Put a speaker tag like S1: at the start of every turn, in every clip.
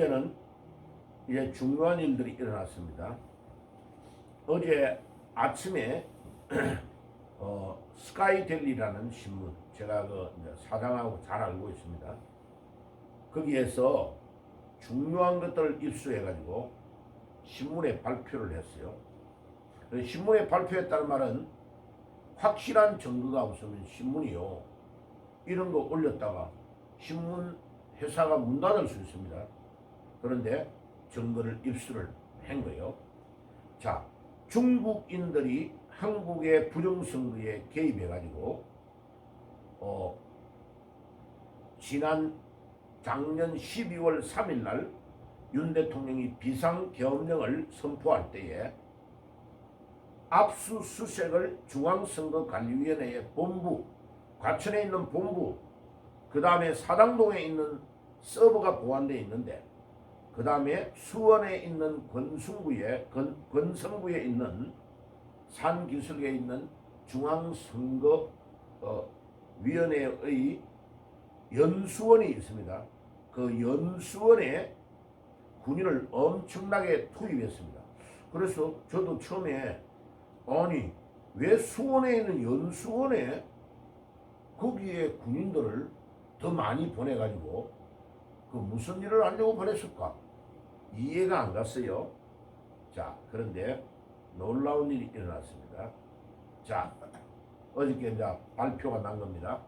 S1: 어제는 이제 중요한 일들이 일어났습니다. 어제 아침에 어, 스카이델리라는 신문 제가 그 사장하고 잘 알고 있습니다. 거기에서 중요한 것들을 입수해 가지고 신문에 발표를 했어요. 그 신문에 발표했다는 말은 확실한 증거가 없으면 신문이요 이런 거 올렸다가 신문 회사가 문 닫을 수 있습니다. 그런데 증거를 입수를 한 거예요. 자, 중국인들이 한국의 부정선거에 개입해가지고 어, 지난 작년 12월 3일 날 윤 대통령이 비상계엄령을 선포할 때에 압수수색을 중앙선거관리위원회의 본부, 과천에 있는 본부, 그 다음에 사당동에 있는 서버가 보관되어 있는데 그 다음에 수원에 있는 권순구에 권, 권성구에 있는 산기슭에 있는 중앙선거 어, 위원회의 연수원이 있습니다. 그 연수원에 군인을 엄청나게 투입했습니다. 그래서 저도 처음에 아니 왜 수원에 있는 연수원에 거기에 군인들을 더 많이 보내가지고 그 무슨 일을 하려고 보냈을까 이해가 안 갔어요. 자 그런데 놀라운 일이 일어났습니다. 자 어저께 이제 발표가 난 겁니다.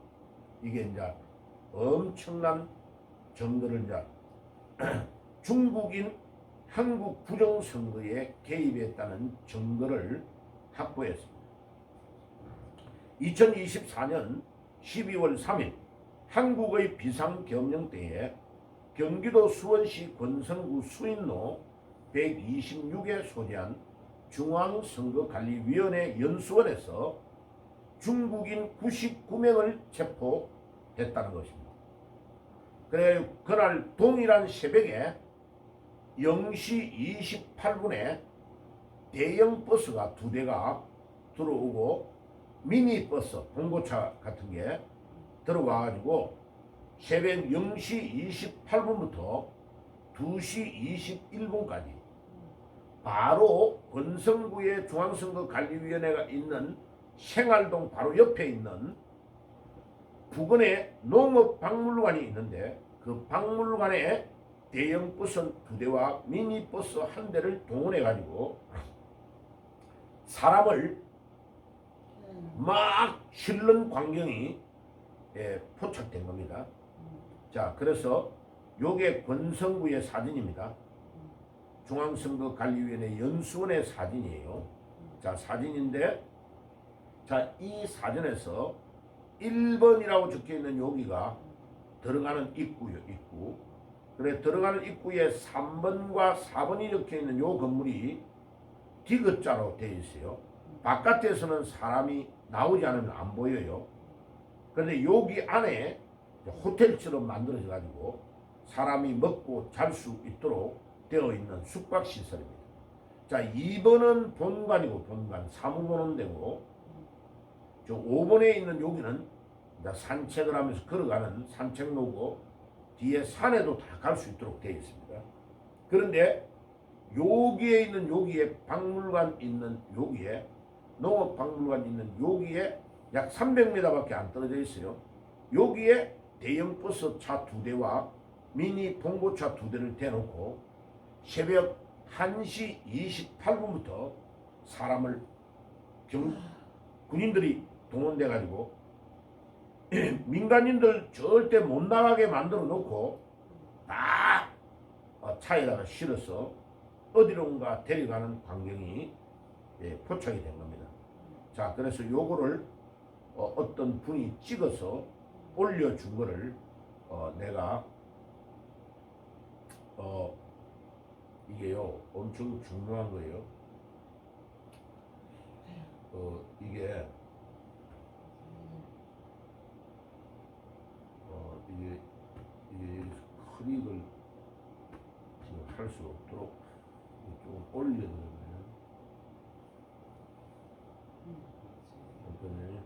S1: 이게 이제 엄청난 증거를 이제 중국인 한국 부정선거에 개입했다는 증거를 확보했습니다. 2024년 12월 3일 한국의 비상경영 때에 경기도 수원시 권성구 수인로 126에 소재한 중앙선거관리위원회 연수원에서 중국인 99명을 체포했다는 것입니다. 그래 그날 동일한 새벽에 0시 28분에 대형 버스가 두 대가 들어오고 미니 버스 봉고차 같은 게 들어와가지고 새벽 0시 28분부터 2시 21분까지 바로 권성구의 중앙선거관리위원회가 있는 생활동 바로 옆에 있는 부근에 농업박물관이 있는데 그 박물관에 대형 버스 두 대와 미니 버스 한 대를 동원해 가지고 사람을 막 실는 광경이 예, 포착된 겁니다. 자, 그래서 요게 권성구의 사진입니다. 중앙선거관리위원회 연수원의 사진이에요. 자, 사진인데, 자, 이 사진에서 1번이라고 적혀 있는 여기가 들어가는 입구요, 입구. 그래, 들어가는 입구에 3번과 4번이 적혀 있는 요 건물이 디귿자로 되어 있어요. 바깥에서는 사람이 나오지 않으면 안 보여요. 그런데 여기 안에 호텔처럼 만들어져 가지고 사람이 먹고 잘 수 있도록 되어 있는 숙박 시설입니다. 자, 2번은 본관이고 본관 사무보는 되고 저 5번에 있는 여기는 산책을 하면서 걸어가는 산책로고 뒤에 산에도 다 갈 수 있도록 되어 있습니다. 그런데 여기에 있는 여기에 박물관 있는 여기에 농업박물관 있는 여기에 약 300m밖에 안 떨어져 있어요. 여기에 대형 버스 차 두 대와 미니 봉고차 두 대를 대놓고 새벽 1시 28분부터 사람을 경, 군인들이 동원돼 가지고 민간인들 절대 못 나가게 만들어 놓고 딱 어, 차에다가 실어서 어디론가 데려가는 광경이 예, 포착이 된 겁니다. 자, 그래서 요거를 어, 어떤 분이 찍어서 올려준 거를 어, 내가 어, 이게요 엄청 중요한 거예요. 어, 이게 어, 이게 이게 클릭을 지금 할 수 없도록 좀 올려놓으면 잠깐만요.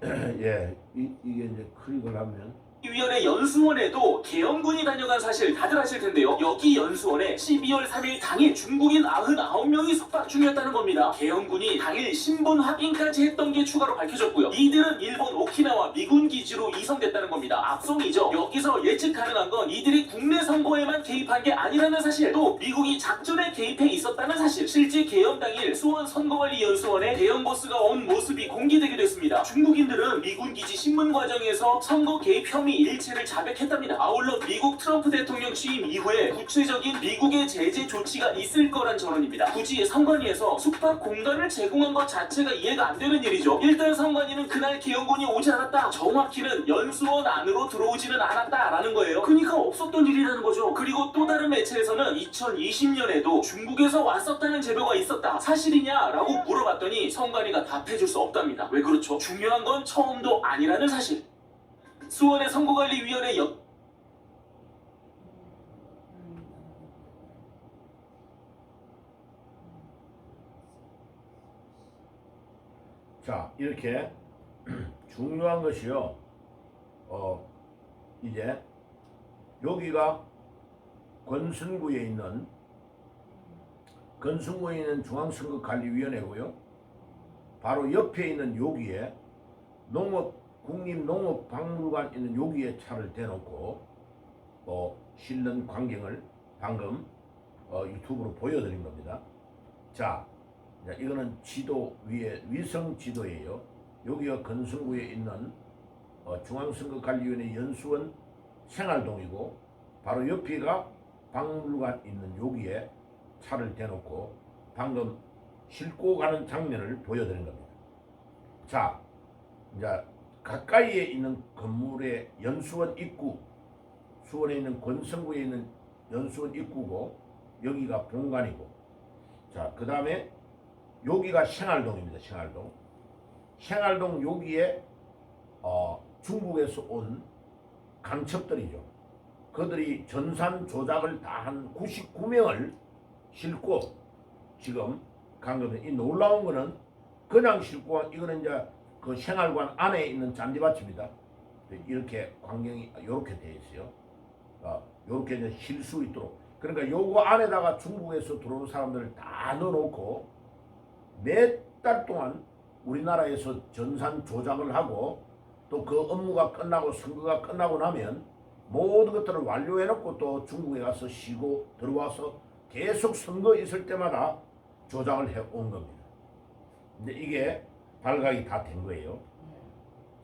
S1: 예, 이, 이게 이제 클릭을 하면
S2: 위원회 연수원에도 계엄군이 다녀간 사실 다들 아실 텐데요. 여기 연수원에 12월 3일 당일 중국인 99명이 숙박 중이었다는 겁니다. 계엄군이 당일 신분 확인까지 했던 게 추가로 밝혀졌고요. 이들은 일본 오키나와 미군 기지로 이송됐다는 겁니다. 앞송이죠. 여기서 예측 가능한 건 이들이 국내 선거에만 개입한 게 아니라는 사실, 또 미국이 작전에 개입해 있었다는 사실. 실제 계엄 당일 수원 선거관리 연수원에 대형 버스가 온 모습이 공개되기도 했습니다. 중국인들은 미군 기지 신문 과정에서 선거 개입 혐의 일체를 자백했답니다. 아울러 미국 트럼프 대통령 취임 이후에 구체적인 미국의 제재 조치가 있을 거란 전언입니다. 굳이 선관위에서 숙박 공간을 제공한 것 자체가 이해가 안 되는 일이죠. 일단 선관위는 그날 계엄군이 오지 않았다. 정확히는 연수원 안으로 들어오지는 않았다라는 거예요. 그러니까 없었던 일이라는 거죠. 그리고 또 다른 매체에서는 2020년에도 중국에서 왔었다는 제보가 있었다. 사실이냐라고 물어봤더니 선관위가 답해줄 수 없답니다. 왜 그렇죠? 중요한 건 처음도 아니라는 사실. 수원의 선거관리위원회
S1: 연자 이렇게 중요한 것이요. 어 이제 여기가 권순구에 있는 권순구에 있는 중앙선거관리위원회고요. 바로 옆에 있는 여기에 농업 국립농업박물관 있는 여기에 차를 대놓고 어, 실는 광경을 방금 어, 유튜브로 보여드린 겁니다. 자, 자, 이거는 지도 위에 위성 지도예요. 여기가 건순구에 있는 어, 중앙선거관리위원회 연수원 생활동이고 바로 옆에가 박물관 있는 여기에 차를 대놓고 방금 싣고 가는 장면을 보여드린 겁니다. 자, 이제 가까이에 있는 건물의 연수원 입구, 수원에 있는 권성구에 있는 연수원 입구고 여기가 본관이고, 자, 그 다음에 여기가 생활동입니다. 생활동. 생활동 여기에 어, 중국에서 온 강첩들이죠. 그들이 전산 조작을 다 한 99명을 싣고 지금 간 겁니다. 이 놀라운 거는 그냥 싣고 간- 이거는 이제 그 생활관 안에 있는 잔디밭입니다. 이렇게 광경이 이렇게 되어 있어요. 어, 이렇게 이제 쉴 수 있도록. 그러니까 요거 안에다가 중국에서 들어온 사람들을 다 넣어놓고 몇 달 동안 우리나라에서 전산 조작을 하고 또 그 업무가 끝나고 선거가 끝나고 나면 모든 것들을 완료해놓고 또 중국에 가서 쉬고 들어와서 계속 선거 있을 때마다 조작을 해온 겁니다. 근데 이게 발각이 다 된 거예요.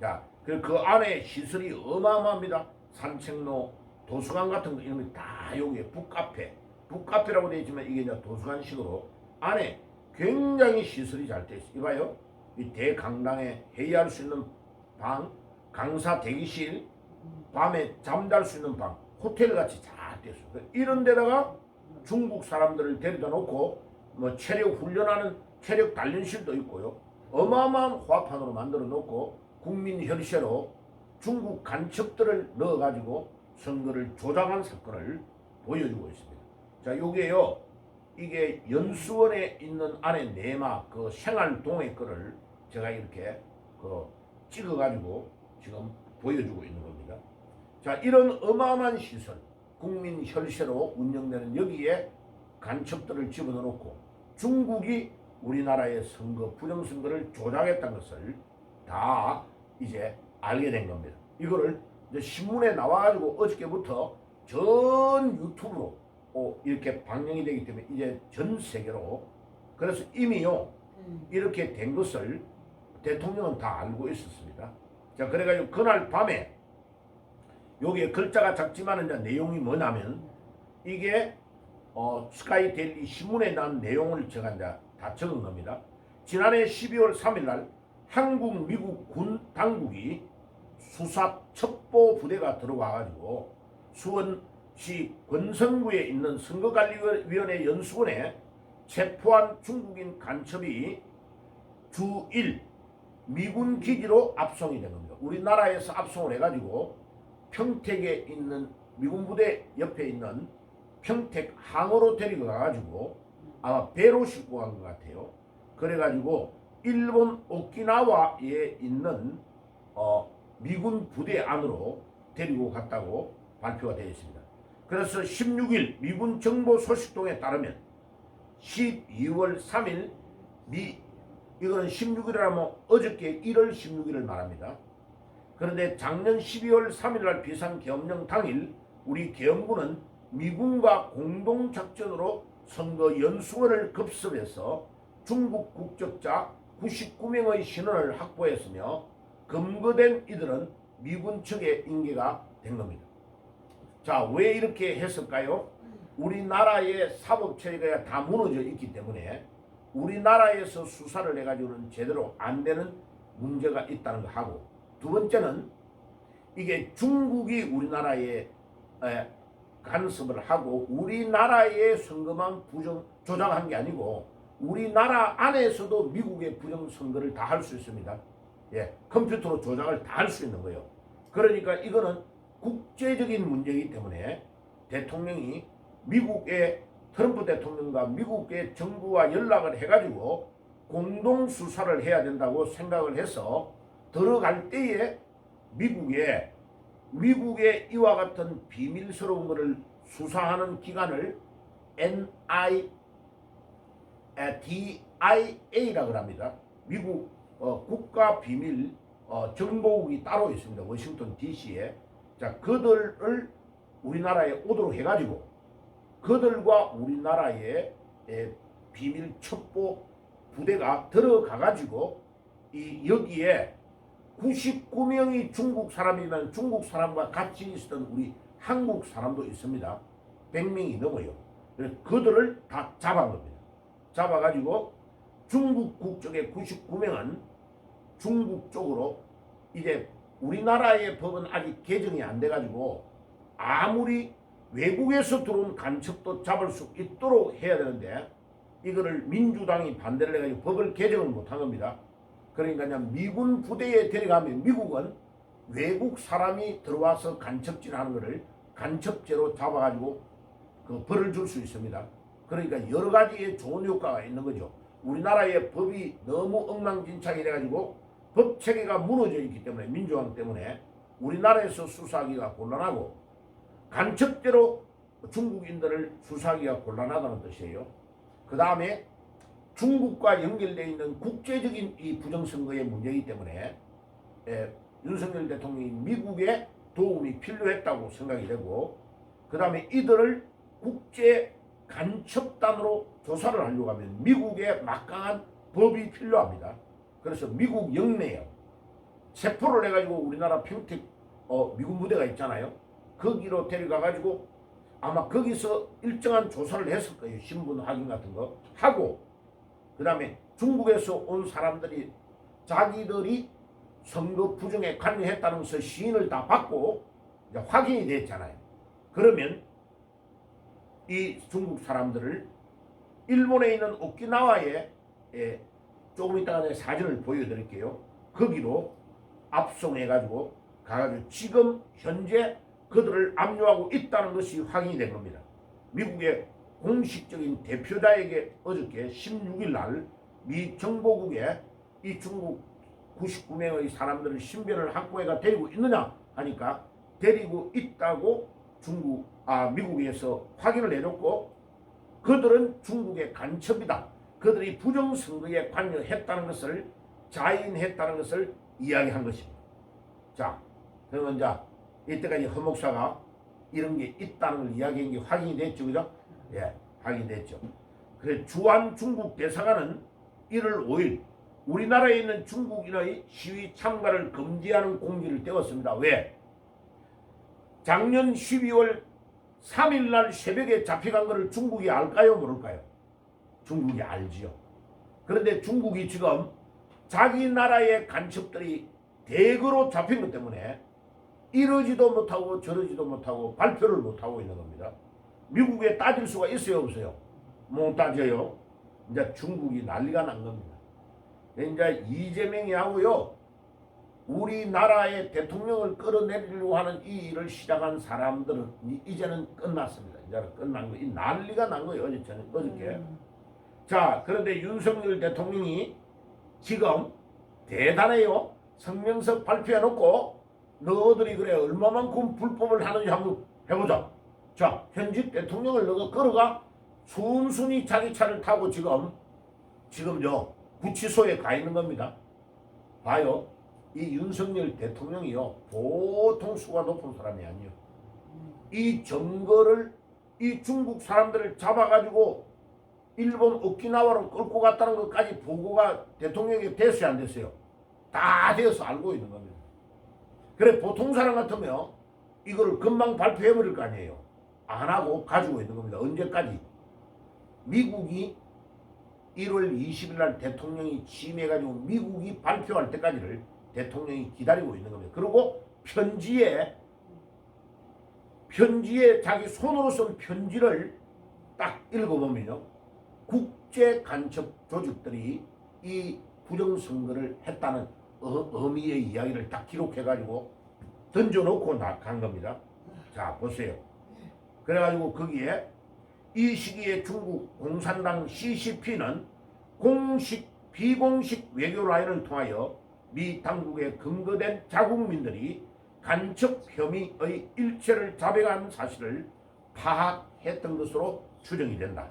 S1: 자, 그리고 그 안에 시설이 어마어마합니다. 산책로, 도서관 같은 거 이런 게다 여기에 북카페, 북카페라고 되어 있지만 이게 이제 도서관식으로 안에 굉장히 시설이 잘돼 있어요. 이봐요. 이 대강당에 회의할 수 있는 방, 강사 대기실, 밤에 잠잘 수 있는 방, 호텔 같이 잘 됐어요. 이런 데다가 중국 사람들을 데려다 놓고 뭐 체력 훈련하는 체력 단련실도 있고요. 어마어마한 화판으로 만들어 놓고 국민 혈세로 중국 간첩들을 넣어 가지고 선거를 조작한 사건을 보여주고 있습니다. 자, 요게요. 이게 연수원에 있는 안에 내막 그 생활동의 거를 제가 이렇게 그 찍어 가지고 지금 보여주고 있는 겁니다. 자, 이런 어마어마한 시설, 국민 혈세로 운영되는 여기에 간첩들을 집어넣고 중국이 우리나라의 선거 부정선거를 조작했다는 것을 다 이제 알게 된 겁니다. 이거를 이제 신문에 나와가지고 어저께부터 전 유튜브로 어, 이렇게 방영이 되기 때문에 이제 전 세계로 그래서 이미요 이렇게 된 것을 대통령은 다 알고 있었습니다. 자 그래가지고 그날 밤에 여기에 글자가 작지만 이제 내용이 뭐냐면 이게 어, 스카이 델리 신문에 난 내용을 제가 이제 다 적은 겁니다. 지난해 12월 3일 날 한국 미국 군 당국이 수사 첩보 부대가 들어와 가지고 수원시 권성구에 있는 선거관리위원회 연수원에 체포한 중국인 간첩이 주1 미군 기지로 압송이 된 겁니다. 우리나라에서 압송을 해가지고 평택에 있는 미군 부대 옆에 있는 평택 항으로 데리고 가가지고 아마 배로 싣고 간 것 같아요. 그래가지고 일본 오키나와에 있는 어, 미군 부대 안으로 데리고 갔다고 발표가 되어 있습니다. 그래서 16일 미군 정보 소식통에 따르면 12월 3일 미 이거는 16일이라면 어저께 1월 16일을 말합니다. 그런데 작년 12월 3일 날 비상계엄령 당일 우리 계엄군은 미군과 공동작전으로 선거 연수원을 급습해서 중국 국적자 99명의 신원을 확보했으며 검거된 이들은 미군 측의 인계가 된 겁니다. 자, 왜 이렇게 했을까요? 우리나라의 사법체계가 다 무너져 있기 때문에 우리나라에서 수사를 해가지고는 제대로 안 되는 문제가 있다는 거 하고 두 번째는 이게 중국이 우리나라에 에, 간섭을 하고 우리나라의 선거만 부정 조작한 게 아니고 우리나라 안에서도 미국의 부정 선거를 다 할 수 있습니다. 예, 컴퓨터로 조작을 다 할 수 있는 거예요. 그러니까 이거는 국제적인 문제이기 때문에 대통령이 미국의 트럼프 대통령과 미국의 정부와 연락을 해가지고 공동 수사를 해야 된다고 생각을 해서 들어갈 때에 미국에 미국의 이와 같은 비밀스러운 것을 수사하는 기관을 NI DIA라고 합니다. 미국 어, 국가 비밀 어, 정보국이 따로 있습니다. 워싱턴 DC에 자 그들을 우리나라에 오도록 해가지고 그들과 우리나라의 에, 비밀 첩보 부대가 들어가가지고 이 여기에 99명이 중국 사람이면 중국 사람과 같이 있었던 우리 한국 사람도 있습니다. 100명이 넘어요. 그들을 다 잡은 겁니다. 잡아가지고 중국 국적의 99명은 중국 쪽으로 이제 우리나라의 법은 아직 개정이 안 돼가지고 아무리 외국에서 들어온 간첩도 잡을 수 있도록 해야 되는데 이거를 민주당이 반대를 해가지고 법을 개정을 못한 겁니다. 그러니까 미군 부대에 데려가면 미국은 외국 사람이 들어와서 간첩질하는 것을 간첩죄로 잡아가지고 그 벌을 줄 수 있습니다. 그러니까 여러 가지의 좋은 효과가 있는 거죠. 우리나라의 법이 너무 엉망진창이 돼가지고 법 체계가 무너져 있기 때문에 민주당 때문에 우리나라에서 수사하기가 곤란하고 간첩죄로 중국인들을 수사하기가 곤란하다는 뜻이에요. 그 다음에 중국과 연결되어 있는 국제적인 이 부정선거의 문제이기 때문에 에, 윤석열 대통령이 미국의 도움이 필요했다고 생각이 되고 그 다음에 이들을 국제 간첩단으로 조사를 하려고 하면 미국의 막강한 법이 필요합니다. 그래서 미국 영내에 체포를 해가지고 우리나라 평택 어, 미군 부대가 있잖아요. 거기로 데려가 가지고 아마 거기서 일정한 조사를 했을 거예요. 신분 확인 같은 거 하고 그 다음에 중국에서 온 사람들이 자기들이 선거 부정에 관여했다는 것을 시인을 다 받고 확인이 됐잖아요. 그러면 이 중국 사람들을 일본에 있는 오키나와에 예, 조금 이따가 사진을 보여드릴게요. 거기로 압송해가지고 가가지고 지금 현재 그들을 압류하고 있다는 것이 확인이 된 겁니다. 미국의 공식적인 대표자에게 어저께 16일 날 미 정보국에 이 중국 99명의 사람들을 신변을 확보해가 데리고 있느냐 하니까 데리고 있다고 중국 아 미국에서 확인을 해줬고 그들은 중국의 간첩이다. 그들이 부정선거에 관여했다는 것을 자인했다는 것을 이야기한 것입니다. 자, 그러면 자 이때까지 허 목사가 이런 게 있다는 걸 이야기한 게 확인이 됐죠, 그죠? 예, 확인됐죠. 그래 주한 중국 대사관은 1월 5일 우리나라에 있는 중국인의 시위 참가를 금지하는 공지를 떼었습니다. 왜? 작년 12월 3일 날 새벽에 잡혀간 것을 중국이 알까요? 모를까요? 중국이 알지요. 그런데 중국이 지금 자기 나라의 간첩들이 대거로 잡힌 것 때문에 이러지도 못하고 저러지도 못하고 발표를 못하고 있는 겁니다. 미국에 따질 수가 있어요, 없어요? 못 따져요. 이제 중국이 난리가 난 겁니다. 이제 이재명이 하고요. 우리나라의 대통령을 끌어내리려고 하는 이 일을 시작한 사람들은 이- 이제는 끝났습니다. 이제는 끝난 거. 이 난리가 난 거예요. 어제 저녁, 어저께. 자, 그런데 윤석열 대통령이 지금 대단해요. 성명서 발표해놓고 너희들이 그래 얼마만큼 불법을 하는지 한번 해보자. 자, 현직 대통령을 너가 끌어가 순순히 자기 차를 타고 지금 지금 저 구치소에 가 있는 겁니다. 봐요. 이 윤석열 대통령이요 보통 수가 높은 사람이 아니에요. 이 증거를 이 중국 사람들을 잡아가지고 일본 오키나와로 끌고 갔다는 것까지 보고가 대통령이 됐어요 안 됐어요? 다 되어서 알고 있는 겁니다. 그래 보통 사람 같으면 이거를 금방 발표해 버릴 거 아니에요. 안 하고 가지고 있는 겁니다. 언제까지? 미국이 1월 20일 날 대통령이 취임해가지고 미국이 발표할 때까지를 대통령이 기다리고 있는 겁니다. 그리고 편지에 편지에 자기 손으로 쓴 편지를 딱 읽어보면요. 국제 간첩 조직들이 이 부정선거를 했다는 어- 의미의 이야기를 딱 기록해가지고 던져놓고 나- 간 겁니다. 자, 보세요. 그래가지고 거기에 이 시기에 중국 공산당 CCP는 공식, 비공식 외교 라인을 통하여 미 당국에 근거된 자국민들이 간첩 혐의의 일체를 자백한 사실을 파악했던 것으로 추정이 된다.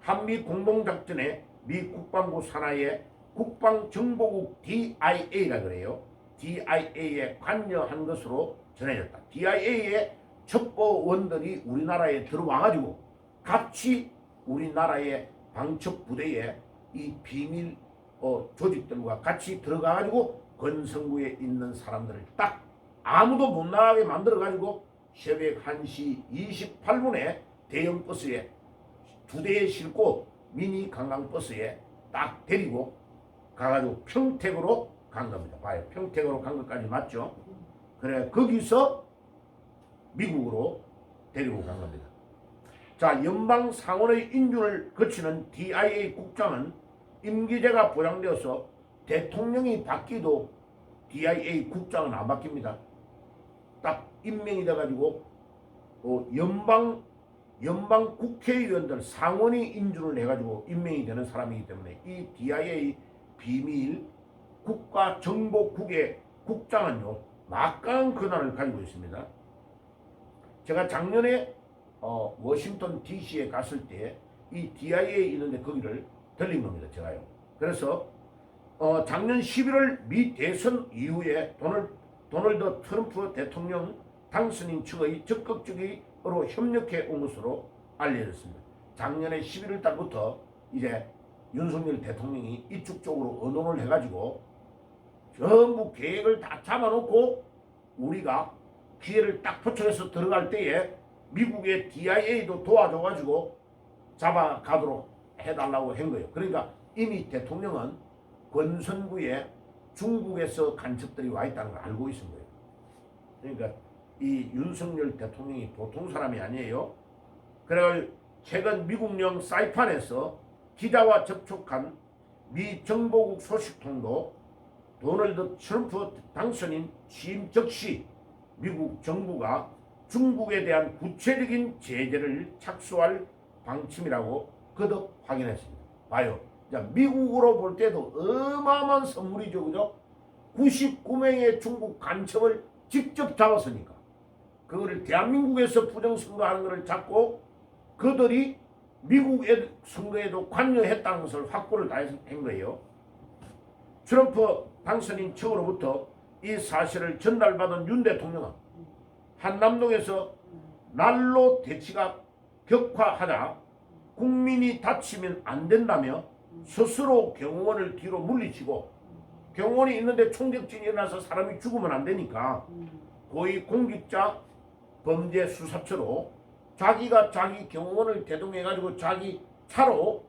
S1: 한미 공동작전에 미 국방부 산하의 국방정보국 DIA라 그래요. DIA에 관여한 것으로 전해졌다. DIA의 첩보원들이 우리나라에 들어와가지고 같이 우리나라의 방첩 부대에 이 비밀 어, 조직들과 같이 들어가가지고 건성구에 있는 사람들을 딱 아무도 못 나가게 만들어가지고 새벽 1시 28분에 대형 버스에 두 대에 싣고 미니 관광버스에 딱 데리고 가가지고 평택으로 간 겁니다. 봐요. 평택으로 간 것까지 맞죠? 그래 거기서 미국으로 데리고 간 겁니다. 자 연방 상원의 인준을 거치는 DIA 국장은 임기제가 보장되어서 대통령이 바뀌도 DIA 국장은 안 바뀝니다. 딱 임명이 돼가지고 어, 연방 연방 국회의원들 상원이 인준을 해가지고 임명이 되는 사람이기 때문에 이 DIA 비밀 국가정보국의 국장은요 막강한 권한을 가지고 있습니다. 제가 작년에 어, 워싱턴 DC에 갔을 때 이 DIA 있는데 거기를 들린 겁니다. 제가요. 그래서 어, 작년 11월 미 대선 이후에 도널, 도널드 트럼프 대통령 당선인 측의 적극적으로 협력해 온 것으로 알려졌습니다. 작년에 11월 달부터 이제 윤석열 대통령이 이쪽 쪽으로 의논을 해가지고 전부 계획을 다 잡아놓고 우리가 기회를 딱 포착해서 들어갈 때에 미국의 DIA도 도와줘가지고 잡아가도록 해달라고 한 거예요. 그러니까 이미 대통령은 권선구에 중국에서 간첩들이 와 있다는 걸 알고 있은 거예요. 그러니까 이 윤석열 대통령이 보통 사람이 아니에요. 그래 최근 미국령 사이판에서 기자와 접촉한 미 정보국 소식통도 도널드 트럼프 당선인 취임 즉시 미국 정부가 중국에 대한 구체적인 제재를 착수할 방침이라고 거듭 확인했습니다. 봐요. 자, 미국으로 볼 때도 어마어마한 선물이죠. 그죠? 99명의 중국 간첩을 직접 잡았으니까. 그거를 대한민국에서 부정선거하는 것을 잡고 그들이 미국 의 선거에도 관여했다는 것을 확보를 다한 거예요. 트럼프 당선인 측으로부터 이 사실을 전달받은 윤 대통령은 한남동에서 난로 대치가 격화하자 국민이 다치면 안 된다며 스스로 경호원을 뒤로 물리치고 경호원이 있는데 총격전이 일어나서 사람이 죽으면 안 되니까 고위 공직자 범죄 수사처로 자기가 자기 경호원을 대동해가지고 자기 차로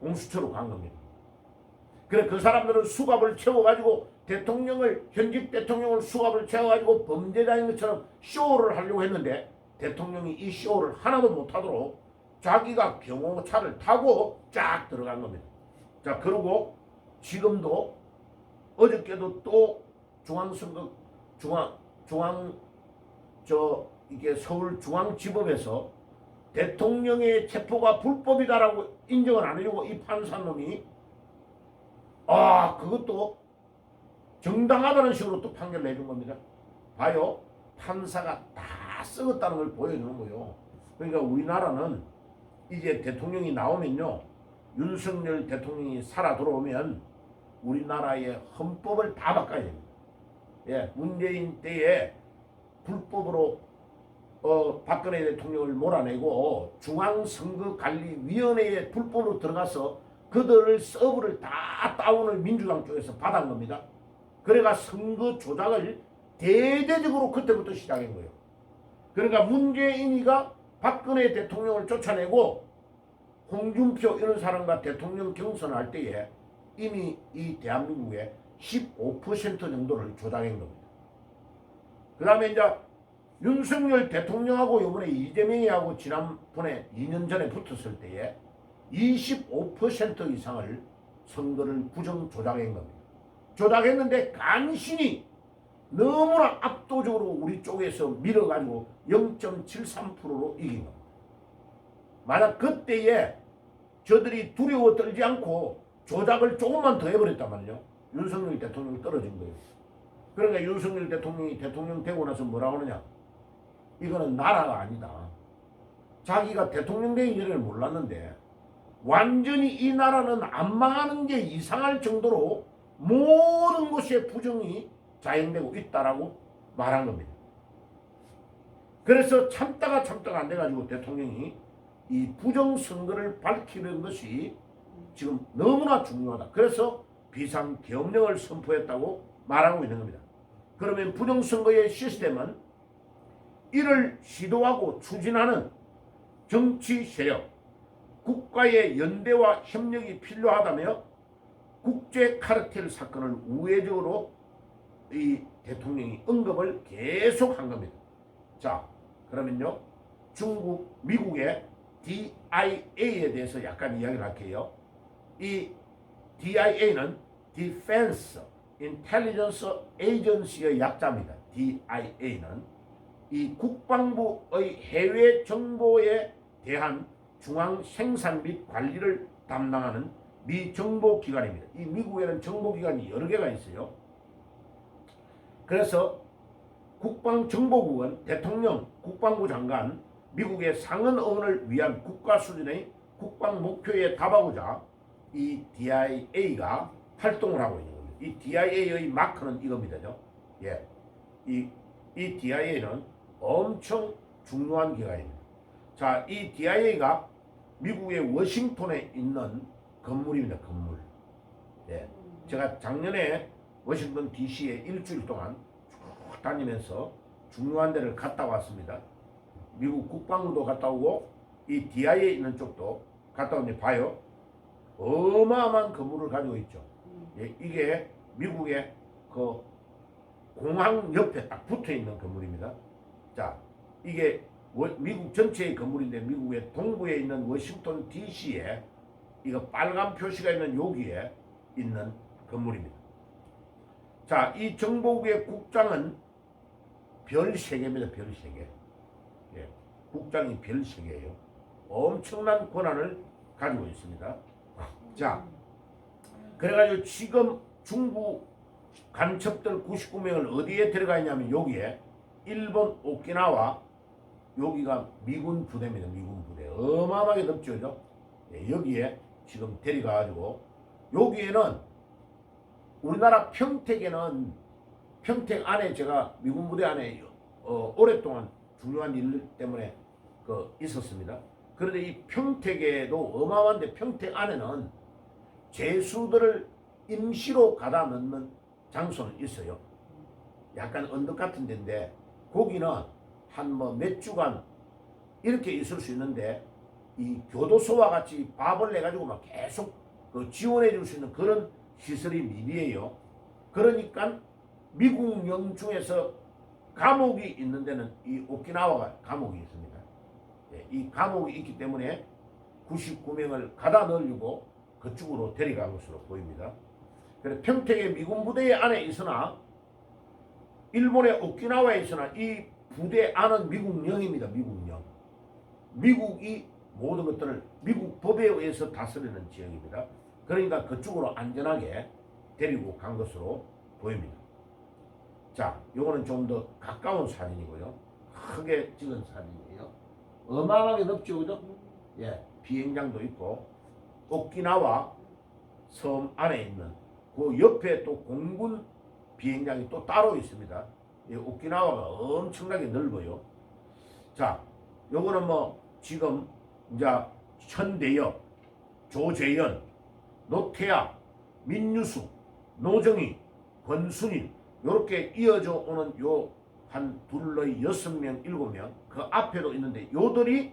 S1: 공수처로 간 겁니다. 그래 그 사람들은 수갑을 채워가지고 대통령을 현직 대통령을 수갑을 채워가지고 범죄자인 것처럼 쇼를 하려고 했는데 대통령이 이 쇼를 하나도 못하도록 자기가 경호차를 타고 쫙 들어간 겁니다. 자 그리고 지금도 어저께도 또 중앙선거 중앙 중앙 저 이게 서울 중앙지법에서 대통령의 체포가 불법이다라고 인정을 안 해주고 이 판사놈이 아 그것도 정당하다는 식으로 또 판결을 내준 겁니다. 봐요. 판사가 다 썩었다는 걸 보여주는 거예요. 그러니까 우리나라는 이제 대통령이 나오면요. 윤석열 대통령이 살아 들어오면 우리나라의 헌법을 다 바꿔야 됩니다. 예, 문재인 때에 불법으로 어, 박근혜 대통령을 몰아내고 중앙선거관리위원회에 불법으로 들어가서 그들을 서브를 다 다운을 민주당 쪽에서 받은 겁니다. 그래가 선거 조작을 대대적으로 그때부터 시작한 거예요. 그러니까 문재인이가 박근혜 대통령을 쫓아내고 홍준표 이런 사람과 대통령 경선할 때에 이미 이 대한민국에 15% 정도를 조작한 겁니다. 그 다음에 이제 윤석열 대통령하고 이번에 이재명이하고 지난번에 2년 전에 붙었을 때에 25% 이상을 선거를 부정 조작한 겁니다. 조작했는데 간신히 너무나 압도적으로 우리 쪽에서 밀어가지고 0.73%로 이긴 겁니다. 만약 그때에 저들이 두려워 떨지 않고 조작을 조금만 더 해버렸단 말이죠. 윤석열 대통령이 떨어진 거예요. 그러니까 윤석열 대통령이 대통령 되고 나서 뭐라고 하느냐. 이거는 나라가 아니다. 자기가 대통령 되기 전에는 몰랐는데 완전히 이 나라는 안 망하는 게 이상할 정도로 모든 것의 부정이 자행되고 있다라고 말한 겁니다. 그래서 참다가 참다가 안 돼가지고 대통령이 이 부정 선거를 밝히는 것이 지금 너무나 중요하다. 그래서 비상 계엄령을 선포했다고 말하고 있는 겁니다. 그러면 부정 선거의 시스템은 이를 시도하고 추진하는 정치 세력, 국가의 연대와 협력이 필요하다며 국제 카르텔 사건을 우회적으로 이 대통령이 언급을 계속 한 겁니다. 자, 그러면요. 중국, 미국의 DIA에 대해서 약간 이야기를 할게요. 이 DIA는 Defense Intelligence Agency의 약자입니다. DIA는 이 국방부의 해외 정보에 대한 중앙 생산 및 관리를 담당하는 미 정보 기관입니다. 이 미국에는 정보 기관이 여러 개가 있어요. 그래서 국방정보국은 대통령, 국방부 장관, 미국의 상원 의원을 위한 국가 수준의 국방 목표에 답하고자 이 DIA가 활동을 하고 있는 겁니다. 이 DIA의 마크는 이겁니다죠. 예. 이, 이 DIA는 엄청 중요한 기관입니다. 자, 이 DIA가 미국의 워싱턴에 있는 건물입니다. 건물. 예. 제가 작년에 워싱턴 DC에 일주일 동안 쭉 다니면서 중요한 데를 갔다 왔습니다. 미국 국방부도 갔다 오고 이 DIA에 있는 쪽도 갔다 오니 봐요. 어마어마한 건물을 가지고 있죠. 예, 이게 미국의 그 공항 옆에 딱 붙어 있는 건물입니다. 자, 이게 워- 미국 전체의 건물인데 미국의 동부에 있는 워싱턴 DC에 이거 빨간 표시가 있는 여기에 있는 건물입니다. 자, 이 정보국의 국장은 별 3개입니다. 별 3개. 예, 국장이 별 3개예요. 엄청난 권한을 가지고 있습니다. 자, 그래가지고 지금 중부 간첩들 99명을 어디에 들어가 있냐면 여기에 일본 오키나와 여기가 미군 부대입니다. 미군 부대. 어마어마하게. 그죠? 예, 여기에 지금 데려가가지고 여기에는 우리나라 평택에는 평택 안에 제가 미군 부대 안에 어, 오랫동안 중요한 일 때문에 그 있었습니다. 그런데 이 평택에도 어마어마한데 평택 안에는 죄수들을 임시로 가다 넣는 장소는 있어요. 약간 언덕 같은 데인데 거기는 한 뭐 몇 주간 이렇게 있을 수 있는데 이 교도소와 같이 밥을 내 가지고 막 계속 그 지원해 줄 수 있는 그런 시설이 미비해요. 그러니까 미국령 중에서 감옥이 있는 데는 이 오키나와가 감옥이 있습니다. 예, 이 감옥이 있기 때문에 99명을 가다 넣으려고 그쪽으로 데려간 것으로 보입니다. 그래서 평택의 미군 부대 안에 있으나 일본의 오키나와에 있으나 이 부대 안은 미국령입니다. 미국령. 미국이 모든 것들을 미국 법에 의해서 다스리는 지역입니다. 그러니까 그쪽으로 안전하게 데리고 간 것으로 보입니다. 자, 요거는 좀 더 가까운 사진이고요. 크게 찍은 사진이에요. 어마어마하게 넓죠, 그죠? 예, 비행장도 있고 오키나와 섬 안에 있는 그 옆에 또 공군 비행장이 또 따로 있습니다. 이 오키나와가 엄청나게 넓어요. 자, 요거는 뭐 지금 이제 현대엽, 조재현, 노태아, 민유수, 노정희, 권순일 요렇게 이어져 오는 요 한 둘러의 여섯 명, 일곱 명 그 앞에도 있는데 요들이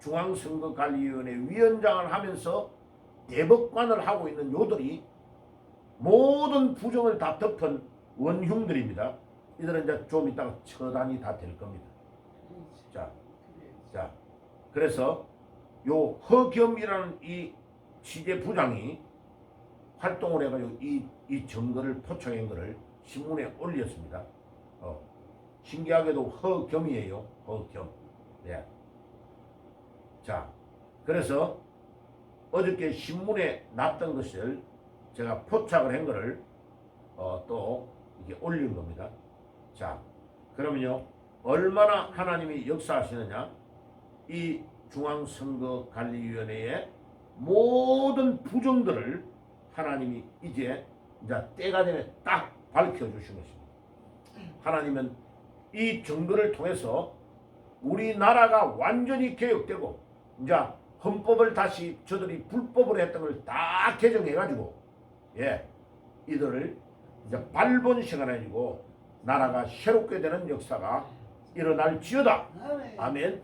S1: 중앙선거관리위원회 위원장을 하면서 대법관을 하고 있는 요들이 모든 부정을 다 덮은 원흉들입니다. 이들은 이제 좀 이따가 처단이 다 될 겁니다. 자, 자, 그래서 요 허겸이라는 이 취재 부장이 활동을 해가지고 이, 이 증거를 포착한 거를 신문에 올렸습니다. 어, 신기하게도 허겸이에요. 허겸. 예. 자, 그래서 어저께 신문에 났던 것을 제가 포착을 한 거를 어, 또 이게 올린 겁니다. 자, 그러면요 얼마나 하나님이 역사하시느냐? 이 중앙선거관리위원회의 모든 부정들을 하나님이 이제 이제 때가 되면 딱 밝혀주신 것입니다. 하나님은 이 증거를 통해서 우리나라가 완전히 개혁되고 이제 헌법을 다시 저들이 불법으로 했던 걸 다 개정해가지고 예 이들을 이제 발본시켜가지고 나라가 새롭게 되는 역사가 일어날지어다. 아멘.